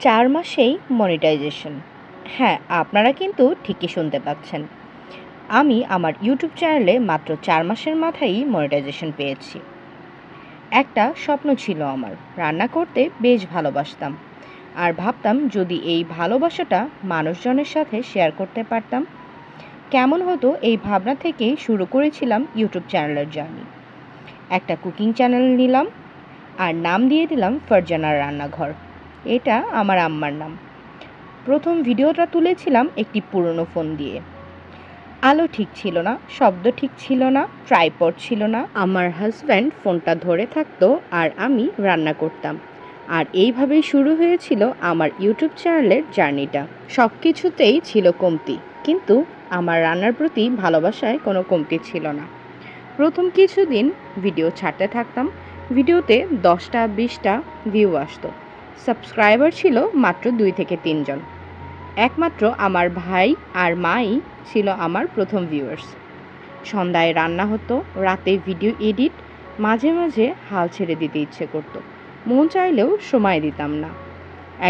চার মাসেই মনিটাইজেশন হ্যাঁ আপনারা কিন্তু ঠিকই শুনতে পাচ্ছেন। আমি আমার ইউটিউব চ্যানেলে মাত্র চার মাসের মাথায়ই মনিটাইজেশন পেয়েছি। একটা স্বপ্ন ছিল আমার, রান্না করতে বেশ ভালোবাসতাম। আর ভাবতাম যদি এই ভালোবাসাটা মানুষজনের সাথে শেয়ার করতে পারতাম, কেমন হতো এই ভাবনা থেকেই শুরু করেছিলাম ইউটিউব চ্যানেলের জার্নি একটা কুকিং চ্যানেল নিলাম আর নাম দিয়ে দিলাম ফারজানার রান্নাঘর। এটা আমার আম্মার নাম। প্রথম ভিডিওটা তুলেছিলাম একটি পুরনো ফোন দিয়ে। আলো ঠিক ছিল না, শব্দ ঠিক ছিল না, ট্রাইপড ছিল না। আমার হাজব্যান্ড ফোনটা ধরে থাকতো আর আমি রান্না করতাম। আর এইভাবেই শুরু হয়েছিল আমার ইউটিউব চ্যানেলের জার্নিটা। সব কিছুতেই ছিল কমতি, কিন্তু আমার রান্নার প্রতি ভালোবাসায় কোনো কমতি ছিল না। প্রথম কিছুদিন ভিডিও ছাড়তে থাকতাম, ভিডিওতে দশটা, বিশটা ভিউ আসতো। সাবস্ক্রাইবার ছিল মাত্র দুই থেকে তিনজন। একমাত্র আমার ভাই আর মাই ছিল আমার প্রথম ভিউয়ার্স সন্ধ্যায় রান্না হতো, রাতে ভিডিও এডিট মাঝে মাঝে হাল ছেড়ে দিতে ইচ্ছে করতো। মন চাইলেও সময় দিতাম না।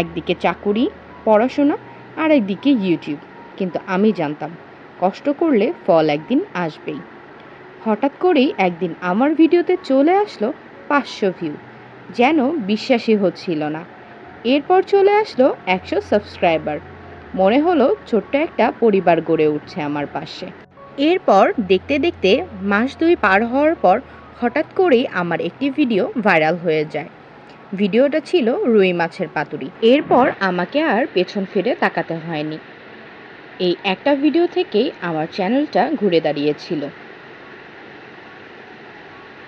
একদিকে চাকুরি, পড়াশোনা আর একদিকে ইউটিউব কিন্তু আমি জানতাম, কষ্ট করলে ফল একদিন আসবেই। হঠাৎ করেই একদিন আমার ভিডিওতে চলে আসলো পাঁচশো ভিউ যেন বিশ্বাসই হচ্ছিল না। এরপর চলে আসলো একশো সাবস্ক্রাইবার মনে হলো ছোট্ট একটা পরিবার গড়ে উঠছে আমার পাশে। এরপর দেখতে দেখতে মাস দুই পার হওয়ার পর হঠাৎ করেই আমার একটি ভিডিও ভাইরাল হয়ে যায়। ভিডিওটা ছিল রুই মাছের পাতুরি। এরপর আমাকে আর পেছন ফিরে তাকাতে হয়নি। এই একটা ভিডিও থেকেই আমার চ্যানেলটা ঘুরে দাঁড়িয়েছিল।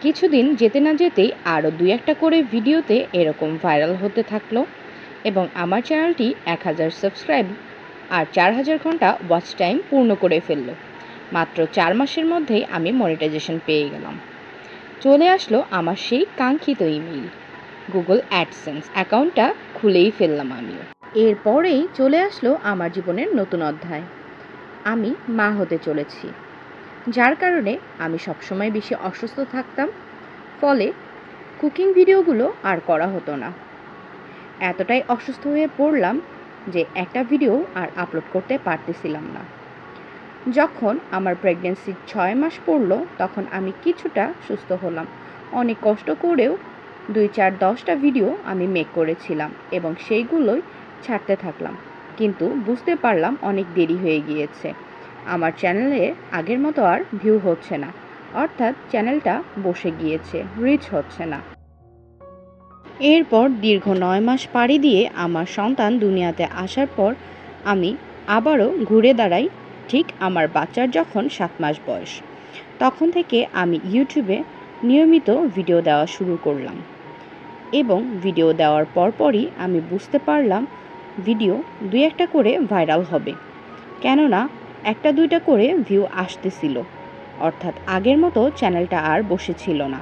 কিছুদিন যেতে না যেতেই আরও দুই একটা করে ভিডিওতে এরকম ভাইরাল হতে থাকল। এবং আমার চ্যানেলটি এক হাজার সাবস্ক্রাইব আর চার হাজার ঘণ্টা ওয়াচ টাইম পূর্ণ করে ফেলল। মাত্র চার মাসের মধ্যেই আমি মনিটাইজেশন পেয়ে গেলাম। চলে আসলো আমার সেই কাঙ্ক্ষিত ইমেইল। গুগল অ্যাডসেন্স অ্যাকাউন্টটা খুলেই ফেললাম আমিও। এরপরেই চলে আসলো আমার জীবনের নতুন অধ্যায়। আমি মা হতে চলেছি। যার কারণে আমি সবসময় বেশি অসুস্থ থাকতাম। ফলে কুকিং ভিডিওগুলো আর করা হতো না। এতটাই অসুস্থ হয়ে পড়লাম যে একটা ভিডিও আর আপলোড করতে পারতেছিলাম না। যখন আমার প্রেগনেন্সি ছয় মাস পড়ল, তখন আমি কিছুটা সুস্থ হলাম। অনেক কষ্ট করেও দুই চার দশটা ভিডিও আমি মেক করেছিলাম এবং সেইগুলোই ছাড়তে থাকলাম। কিন্তু বুঝতে পারলাম অনেক দেরি হয়ে গিয়েছে। আমার চ্যানেলে আগের মতো আর ভিউ হচ্ছে না। অর্থাৎ চ্যানেলটা বসে গিয়েছে রিচ হচ্ছে না। এরপর দীর্ঘ নয় মাস পাড়ি দিয়ে আমার সন্তান দুনিয়াতে আসার পর আমি আবারও ঘুরে দাঁড়াই ঠিক আমার বাচ্চার যখন সাত মাস বয়স। তখন থেকে আমি ইউটিউবে নিয়মিত ভিডিও দেওয়া শুরু করলাম এবং ভিডিও দেওয়ার পরপরই আমি বুঝতে পারলাম ভিডিও দুই একটা করে ভাইরাল হবে। কেননা একটা দুইটা করে ভিউ আসতেছিল। অর্থাৎ আগের মতো চ্যানেলটা আর বসেছিল না।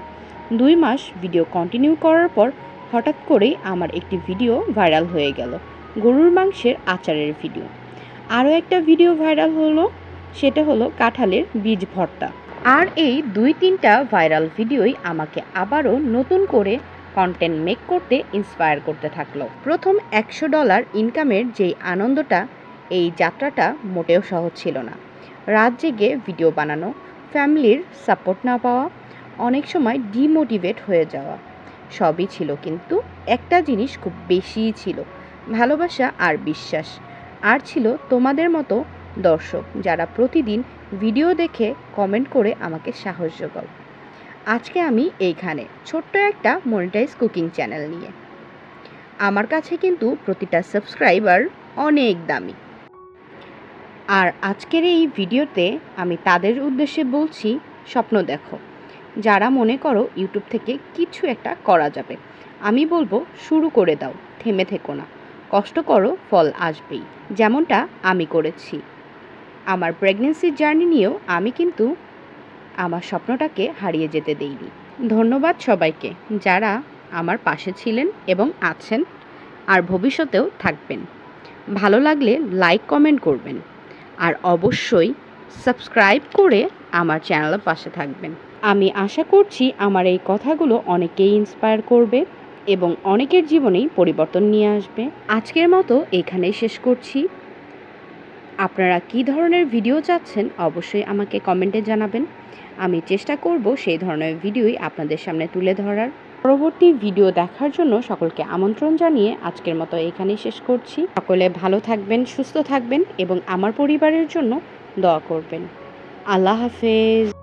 দুই মাস ভিডিও কন্টিনিউ করার পর হঠাৎ করেই আমার একটি ভিডিও ভাইরাল হয়ে গেল, গরুর মাংসের আচারের ভিডিও। আরও একটা ভিডিও ভাইরাল হলো, সেটা হলো কাঁঠালের বীজ ভর্তা। আর এই দুই তিনটা ভাইরাল ভিডিওই আমাকে আবারও নতুন করে কন্টেন্ট মেক করতে ইন্সপায়ার করতে থাকল। প্রথম একশো ডলার ইনকামের যেই আনন্দটা, এই যাত্রাটা মোটেও সহজ ছিল না। রাত জেগে ভিডিও বানানো ফ্যামিলির সাপোর্ট না পাওয়া, অনেক সময় ডিমোটিভেট হয়ে যাওয়া। সবই ছিল, কিন্তু একটা জিনিস খুব বেশিই ছিল, ভালোবাসা আর বিশ্বাস। আর ছিল তোমাদের মতো দর্শক যারা প্রতিদিন ভিডিও দেখে কমেন্ট করে আমাকে সাহস যোগাও। আজকে আমি এইখানে, ছোট্ট একটা মনিটাইজ কুকিং চ্যানেল নিয়ে। আমার কাছে কিন্তু প্রতিটা সাবস্ক্রাইবার অনেক দামি। আর আজকের এই ভিডিওতে আমি তাদের উদ্দেশ্যে বলছি, স্বপ্ন দেখো। যারা মনে করো ইউটিউব থেকে কিছু একটা করা যাবে, আমি বলব শুরু করে দাও, থেমে থেকো না। কষ্ট করো, ফল আসবেই। যেমনটা আমি করেছি। আমার প্রেগনেন্সির জার্নি নিয়েও আমি কিন্তু আমার স্বপ্নটাকে হারিয়ে যেতে দেইনি। ধন্যবাদ সবাইকে যারা আমার পাশে ছিলেন এবং আছেন আর ভবিষ্যতেও থাকবেন। ভালো লাগলে লাইক কমেন্ট করবেন। আর অবশ্যই সাবস্ক্রাইব করে আমার চ্যানেলের পাশে থাকবেন। আমি আশা করছি আমার এই কথাগুলো অনেকেই ইন্সপায়ার করবে এবং অনেকের জীবনেই পরিবর্তন নিয়ে আসবে। আজকের মতো এখানেই শেষ করছি। আপনারা কী ধরনের ভিডিও চাচ্ছেন অবশ্যই আমাকে কমেন্টে জানাবেন। আমি চেষ্টা করব সেই ধরনের ভিডিওই আপনাদের সামনে তুলে ধরার। পরবর্তী ভিডিও দেখার জন্য সকলকে আমন্ত্রণ জানিয়ে আজকের মতো এখানেই শেষ করছি। সকলে ভালো থাকবেন, সুস্থ থাকবেন এবং আমার পরিবারের জন্য দোয়া করবেন। আল্লাহ হাফেজ।